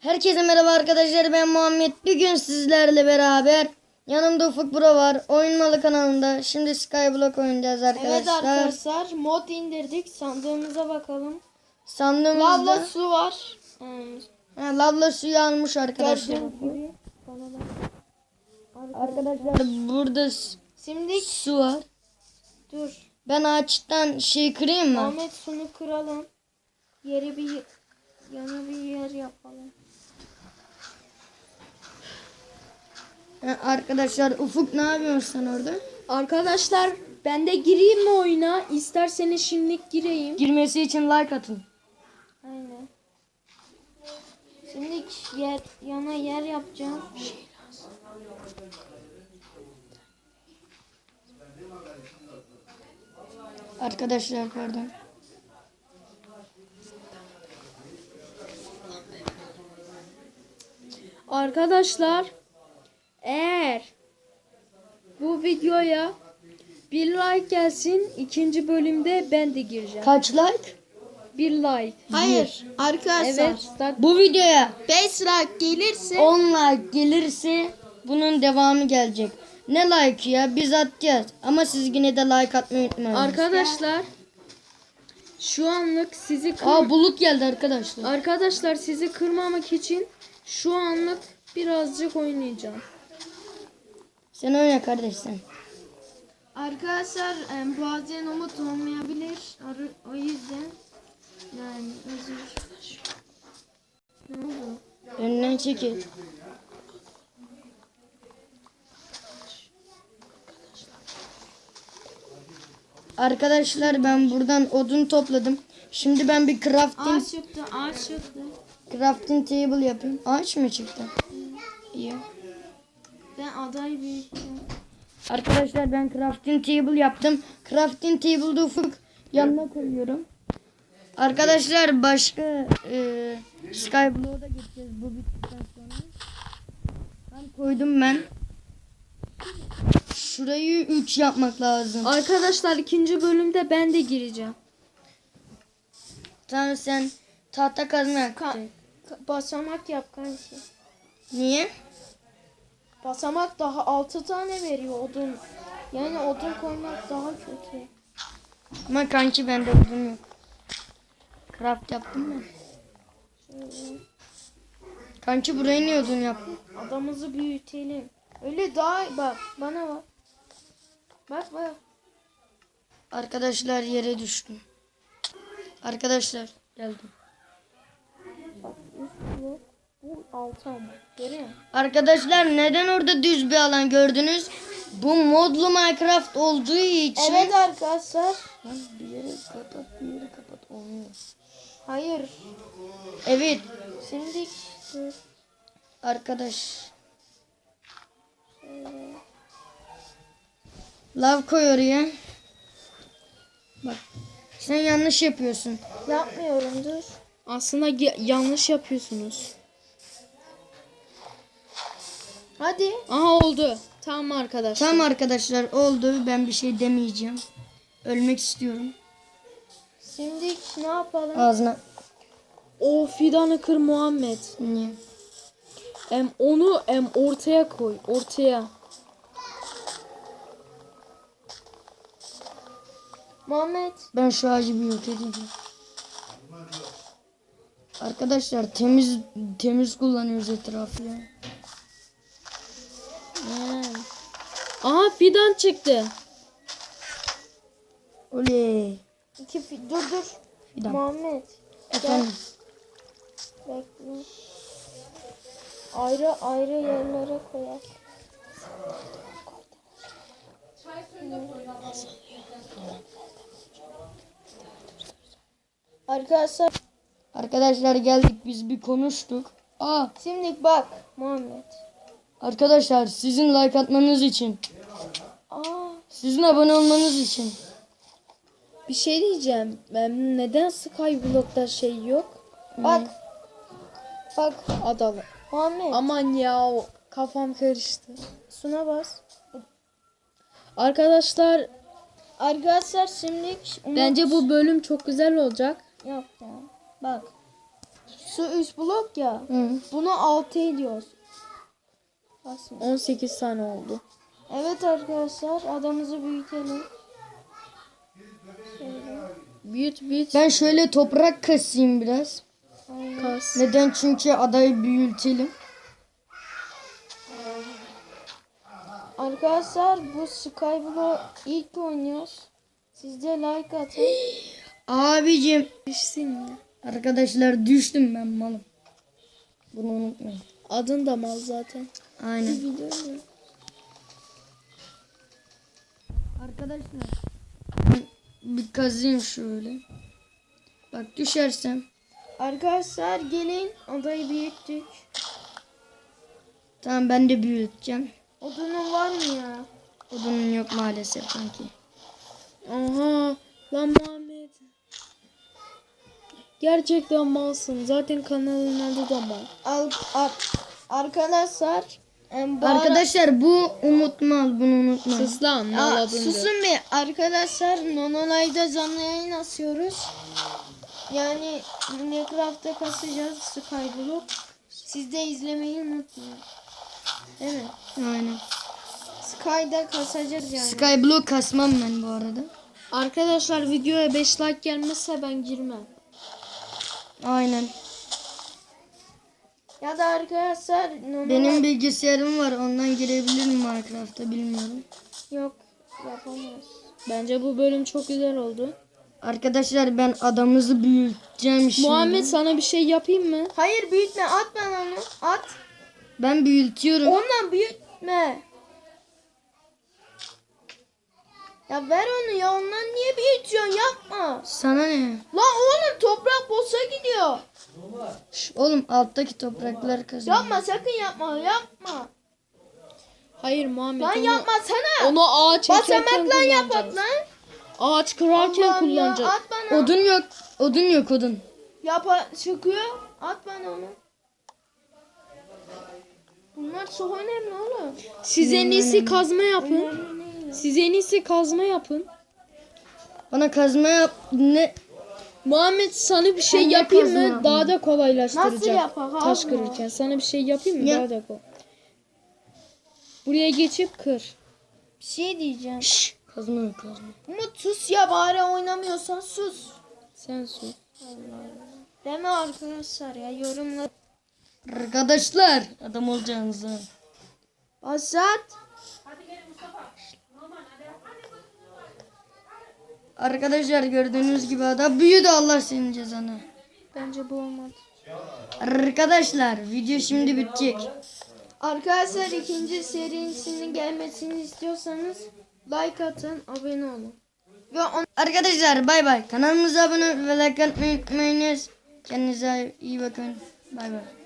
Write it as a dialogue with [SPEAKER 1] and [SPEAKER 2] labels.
[SPEAKER 1] Herkese merhaba arkadaşlar ben Muhammed. Bugün sizlerle beraber yanımda Ufuk Bro var. Oyun Malı kanalında. Şimdi Skyblock oynayacağız
[SPEAKER 2] Evet
[SPEAKER 1] arkadaşlar.
[SPEAKER 2] arkadaşlar mod indirdik. Sandığımıza bakalım.
[SPEAKER 1] Sandığımızda
[SPEAKER 2] Lavla su var. Hmm,
[SPEAKER 1] ha, lavla suyu almış arkadaşlar. Arkadaşlar burada
[SPEAKER 2] Şimdi
[SPEAKER 1] su var.
[SPEAKER 2] dur.
[SPEAKER 1] Ben ağaçtan şey kırayım mı?
[SPEAKER 2] Ahmet şunu kıralım. Yeri bir yana bir yer yapalım.
[SPEAKER 1] Ha, arkadaşlar Ufuk ne yapıyorsun sen orada?
[SPEAKER 2] Arkadaşlar ben de gireyim mi oyuna? İsterseniz şimdilik gireyim.
[SPEAKER 1] Girmesi için like atın.
[SPEAKER 2] Aynen. Şimdi yer yana yer yapacağım.
[SPEAKER 1] Arkadaşlar pardon.
[SPEAKER 2] Arkadaşlar eğer bu videoya bir like gelsin ikinci bölümde ben de gireceğim.
[SPEAKER 1] Kaç like?
[SPEAKER 2] Bir like.
[SPEAKER 3] Hayır arkadaşlar.
[SPEAKER 2] Evet. start-
[SPEAKER 1] Bu videoya
[SPEAKER 3] 5 like gelirse
[SPEAKER 1] 10 like gelirse bunun devamı gelecek. Ne like ya biz atacağız ama siz yine de like atmayı unutmayın.
[SPEAKER 2] Arkadaşlar şu anlık sizi kır-
[SPEAKER 1] Aa bulut geldi arkadaşlar.
[SPEAKER 2] arkadaşlar sizi kırmamak için şu anlık birazcık oynayacağım.
[SPEAKER 1] Sen oyna kardeş sen.
[SPEAKER 3] arkadaşlar e, bazen umut olmayabilir. O- O yüzden yani özür. Ne oldu?
[SPEAKER 1] Önünden çekil. Arkadaşlar ben buradan odun topladım. Şimdi ben bir crafting
[SPEAKER 3] Ağaç çıktı, ağaç çıktı.
[SPEAKER 1] crafting table yapayım. Ağaç mı çıktı? İyi.
[SPEAKER 3] Adayı büyüttüm.
[SPEAKER 1] Arkadaşlar ben crafting table yaptım. Crafting table'da ufuk yanına koyuyorum. Arkadaşlar başka e, Skyblock'a gideceğiz bu bittikten sonra. Ben koydum ben. Şurayı 3 yapmak lazım.
[SPEAKER 2] Arkadaşlar ikinci bölümde ben de gireceğim.
[SPEAKER 1] Tamam sen tahta kazma
[SPEAKER 2] ka- basamak yap kanki.
[SPEAKER 1] Niye?
[SPEAKER 2] Basamak daha 6 tane veriyor odun. Yani odun koymak daha kötü.
[SPEAKER 1] Ama kanki bende odun yok. Craft yaptım ben. Kanki buraya niye odun yaptın?
[SPEAKER 2] Adamımızı büyütelim. Öyle daha bak bana bak. Bak bak.
[SPEAKER 1] Arkadaşlar yere düştüm. Arkadaşlar geldim.
[SPEAKER 2] Bak üst blok. Bu altı ama. Görüyor musun?
[SPEAKER 1] Arkadaşlar neden orada düz bir alan gördünüz? Bu modlu Minecraft olduğu için.
[SPEAKER 2] Evet arkadaşlar.
[SPEAKER 1] Lan bir yere kapat, bir yere kapat. Olmuyor.
[SPEAKER 2] Hayır.
[SPEAKER 1] Evet
[SPEAKER 2] Şimdi dur.
[SPEAKER 1] arkadaş. Lav koy oraya. Bak. Sen yanlış yapıyorsun.
[SPEAKER 2] Yapmıyorum dur. Aslında yanlış yapıyorsunuz. Hadi. Aha oldu. Tamam arkadaşlar.
[SPEAKER 1] Tamam arkadaşlar oldu. Ben bir şey demeyeceğim. Ölmek istiyorum.
[SPEAKER 2] Şimdi ne yapalım?
[SPEAKER 1] Ağzına.
[SPEAKER 2] O fidanı kır Muhammed.
[SPEAKER 1] Niye?
[SPEAKER 2] Em onu em ortaya koy. Ortaya. Muhammed.
[SPEAKER 1] Ben şu ağacı bir yok edeceğim. Arkadaşlar temiz temiz kullanıyoruz etrafı ya.
[SPEAKER 2] Fidan çıktı.
[SPEAKER 1] Oley.
[SPEAKER 2] İki fi- dur dur.
[SPEAKER 1] Fidan.
[SPEAKER 2] Muhammed.
[SPEAKER 1] Efendim.
[SPEAKER 2] Bekle. Ayrı ayrı yerlere koyar. Arkadaşlar
[SPEAKER 1] Arkadaşlar geldik biz bir konuştuk. Aa
[SPEAKER 2] şimdi bak Muhammed.
[SPEAKER 1] arkadaşlar sizin like atmanız için,
[SPEAKER 2] Aa
[SPEAKER 1] sizin abone olmanız için.
[SPEAKER 2] bir şey diyeceğim. Ben neden Skyblock'ta şey yok? Bak. Bak adalı. Muhammed. Aman ya kafam karıştı. Suna bas. Arkadaşlar
[SPEAKER 3] Arkadaşlar şimdi umut
[SPEAKER 2] bence bu bölüm çok güzel olacak.
[SPEAKER 3] yok ya. Bak.
[SPEAKER 2] Şu üst blok ya.
[SPEAKER 1] Hı.
[SPEAKER 2] Bunu 6 ediyoruz. Basma.
[SPEAKER 3] 18 tane oldu.
[SPEAKER 2] Evet arkadaşlar adamızı büyütelim.
[SPEAKER 3] Büyüt büyüt.
[SPEAKER 1] Ben şöyle toprak kasayım biraz.
[SPEAKER 3] Kas.
[SPEAKER 1] Neden? Çünkü adayı büyütelim.
[SPEAKER 2] Arkadaşlar bu Skyblock ilk oynuyoruz. Siz de like atın.
[SPEAKER 1] Abicim.
[SPEAKER 3] Düşsün ya.
[SPEAKER 1] Arkadaşlar düştüm ben malım. Bunu unutmayın.
[SPEAKER 3] Adın da mal zaten.
[SPEAKER 1] Aynen.
[SPEAKER 3] Biliyorum.
[SPEAKER 1] Arkadaşlar. Bir kazayım şöyle. Bak düşersem.
[SPEAKER 2] Arkadaşlar gelin adayı büyüttük.
[SPEAKER 1] Tamam ben de büyüteceğim.
[SPEAKER 2] Odunun var mı ya?
[SPEAKER 1] Odunun yok maalesef sanki.
[SPEAKER 3] Aha. Lan Muhammed. Gerçekten malsın. Zaten kanalın adı da mal.
[SPEAKER 2] Al, al- arkadaşlar bu ara-
[SPEAKER 1] Arkadaşlar bu unutmaz bunu unutmaz.
[SPEAKER 3] Sus lan
[SPEAKER 2] Aa, susun bir. Arkadaşlar Nonolay'da canlı yayın asıyoruz. Yani Minecraft'ta kasacağız Skyblock. Siz de izlemeyi unutmayın. Değil mi?
[SPEAKER 1] Aynen.
[SPEAKER 2] Sky'da kasacağız yani.
[SPEAKER 1] Skyblock kasmam ben bu arada.
[SPEAKER 3] Arkadaşlar videoya 5 like gelmezse ben girmem.
[SPEAKER 1] Aynen.
[SPEAKER 2] Ya da arkadaşlar Nonolay...
[SPEAKER 1] Benim bilgisayarım var ondan girebilirim Minecraft'a bilmiyorum.
[SPEAKER 2] Yok yapamaz.
[SPEAKER 3] Bence bu bölüm çok güzel oldu.
[SPEAKER 1] Arkadaşlar ben adamızı büyüteceğim şimdi.
[SPEAKER 3] Muhammed sana bir şey yapayım mı?
[SPEAKER 2] Hayır büyütme at bana onu. At.
[SPEAKER 1] Ben büyütüyorum.
[SPEAKER 2] Ondan büyütme. Ya ver onu ya ondan niye büyütüyorsun yapma.
[SPEAKER 1] Sana ne?
[SPEAKER 2] Lan oğlum toprak boşa gidiyor.
[SPEAKER 1] Şş, oğlum alttaki topraklar kazan.
[SPEAKER 2] Yapma sakın yapma yapma.
[SPEAKER 3] Hayır Muhammed
[SPEAKER 2] Lan
[SPEAKER 3] onu,
[SPEAKER 2] yapma sana.
[SPEAKER 3] onu ağaç ekerken
[SPEAKER 2] Basamakla
[SPEAKER 3] kullanacağız.
[SPEAKER 2] lan.
[SPEAKER 3] Ağaç kırarken
[SPEAKER 2] Allah'ım ya,
[SPEAKER 3] kullanacağız.
[SPEAKER 2] at bana.
[SPEAKER 1] Odun yok. Odun yok odun.
[SPEAKER 2] Yapa çıkıyor. At bana onu. Bunlar çok önemli oğlum.
[SPEAKER 3] Siz en iyisi kazma yapın.
[SPEAKER 2] Ya.
[SPEAKER 3] Siz en iyisi kazma yapın.
[SPEAKER 1] Bana kazma yap. Ne?
[SPEAKER 3] Muhammed sana bir şey
[SPEAKER 1] Ben de
[SPEAKER 3] yapayım
[SPEAKER 1] kazma
[SPEAKER 3] mı?
[SPEAKER 1] yapayım.
[SPEAKER 3] Daha da kolaylaştıracak.
[SPEAKER 2] Nasıl yapak abi?
[SPEAKER 3] Taş kırırken. Sana bir şey yapayım mı?
[SPEAKER 1] Yap.
[SPEAKER 3] Daha da kolay. Buraya geçip kır.
[SPEAKER 2] Bir şey diyeceğim.
[SPEAKER 1] Şşş. Kazma yok kazma.
[SPEAKER 2] Umut sus ya bari oynamıyorsan sus.
[SPEAKER 3] Sen sus.
[SPEAKER 2] Deme arkadaşlar ya yorumla.
[SPEAKER 1] Arkadaşlar adam olacağınızı.
[SPEAKER 2] Azat.
[SPEAKER 1] Arkadaşlar gördüğünüz gibi adam büyüdü Allah senin cezanı.
[SPEAKER 2] Bence bu olmadı.
[SPEAKER 1] Arkadaşlar video şimdi bitecek.
[SPEAKER 2] Arkadaşlar ikinci serisinin gelmesini istiyorsanız like atın, abone olun. Ve on
[SPEAKER 1] Arkadaşlar bay bay. Kanalımıza abone ve like atmayı unutmayınız. Kendinize iyi bakın. Bay bay.